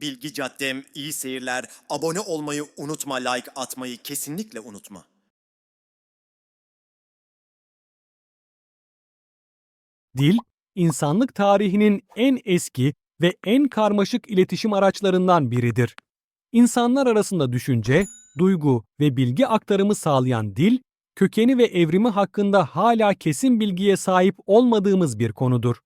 Bilgi Caddem iyi seyirler. Abone olmayı unutma, like atmayı kesinlikle unutma. Dil, insanlık tarihinin en eski ve en karmaşık iletişim araçlarından biridir. İnsanlar arasında düşünce, duygu ve bilgi aktarımı sağlayan dil, kökeni ve evrimi hakkında hala kesin bilgiye sahip olmadığımız bir konudur.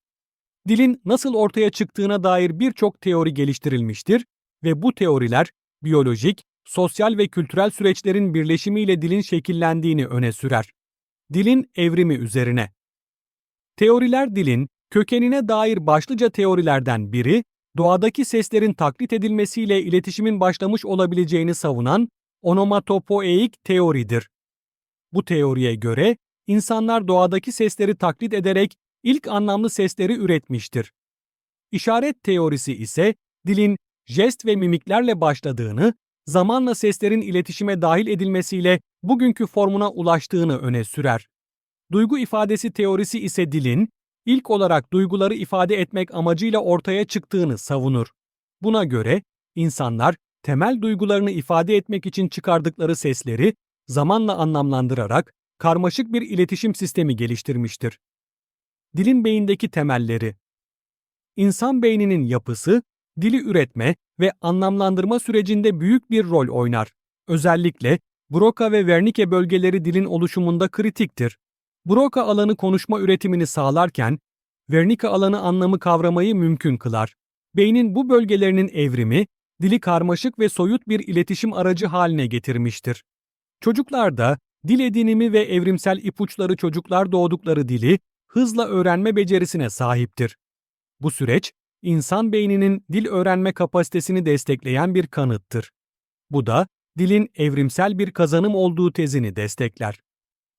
Dilin nasıl ortaya çıktığına dair birçok teori geliştirilmiştir ve bu teoriler biyolojik, sosyal ve kültürel süreçlerin birleşimiyle dilin şekillendiğini öne sürer. Dilin evrimi üzerine Teoriler dilin kökenine dair başlıca teorilerden biri, doğadaki seslerin taklit edilmesiyle iletişimin başlamış olabileceğini savunan onomatopoeik teoridir. Bu teoriye göre insanlar doğadaki sesleri taklit ederek ilk anlamlı sesleri üretmiştir. İşaret teorisi ise dilin jest ve mimiklerle başladığını, zamanla seslerin iletişime dahil edilmesiyle bugünkü formuna ulaştığını öne sürer. Duygu ifadesi teorisi ise dilin, ilk olarak duyguları ifade etmek amacıyla ortaya çıktığını savunur. Buna göre, insanlar temel duygularını ifade etmek için çıkardıkları sesleri zamanla anlamlandırarak karmaşık bir iletişim sistemi geliştirmiştir. Dilin beyindeki temelleri İnsan beyninin yapısı, dili üretme ve anlamlandırma sürecinde büyük bir rol oynar. Özellikle Broca ve Wernicke bölgeleri dilin oluşumunda kritiktir. Broca alanı konuşma üretimini sağlarken, Wernicke alanı anlamı kavramayı mümkün kılar. Beynin bu bölgelerinin evrimi, dili karmaşık ve soyut bir iletişim aracı haline getirmiştir. Çocuklarda, dil edinimi ve evrimsel ipuçları çocuklar doğdukları dili hızla öğrenme becerisine sahiptir. Bu süreç, insan beyninin dil öğrenme kapasitesini destekleyen bir kanıttır. Bu da, dilin evrimsel bir kazanım olduğu tezini destekler.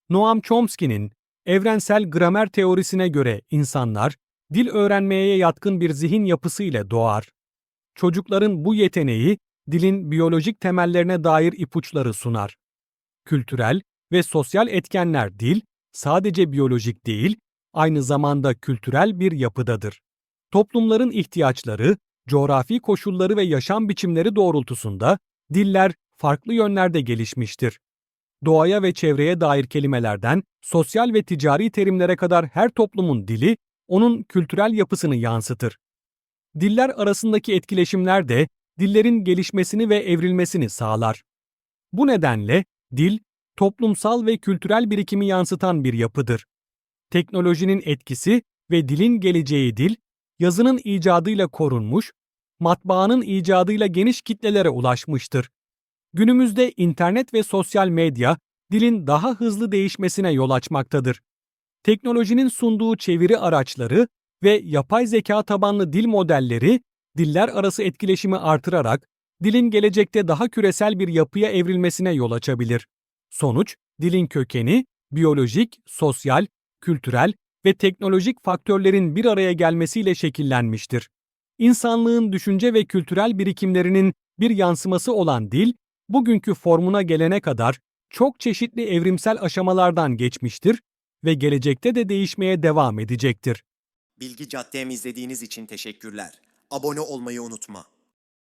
Noam Chomsky'nin evrensel gramer teorisine göre insanlar dil öğrenmeye yatkın bir zihin yapısı ile doğar. Çocukların bu yeteneği dilin biyolojik temellerine dair ipuçları sunar. Kültürel ve sosyal etkenler dil sadece biyolojik değil, aynı zamanda kültürel bir yapıdadır. Toplumların ihtiyaçları, coğrafi koşulları ve yaşam biçimleri doğrultusunda diller farklı yönlerde gelişmiştir doğaya ve çevreye dair kelimelerden sosyal ve ticari terimlere kadar her toplumun dili onun kültürel yapısını yansıtır. Diller arasındaki etkileşimler de dillerin gelişmesini ve evrilmesini sağlar. Bu nedenle dil toplumsal ve kültürel birikimi yansıtan bir yapıdır. Teknolojinin etkisi ve dilin geleceği dil, yazının icadıyla korunmuş, matbaanın icadıyla geniş kitlelere ulaşmıştır. Günümüzde internet ve sosyal medya dilin daha hızlı değişmesine yol açmaktadır. Teknolojinin sunduğu çeviri araçları ve yapay zeka tabanlı dil modelleri diller arası etkileşimi artırarak dilin gelecekte daha küresel bir yapıya evrilmesine yol açabilir. Sonuç, dilin kökeni biyolojik, sosyal, kültürel ve teknolojik faktörlerin bir araya gelmesiyle şekillenmiştir. İnsanlığın düşünce ve kültürel birikimlerinin bir yansıması olan dil, bugünkü formuna gelene kadar çok çeşitli evrimsel aşamalardan geçmiştir ve gelecekte de değişmeye devam edecektir. Bilgi Caddem izlediğiniz için teşekkürler. Abone olmayı unutma.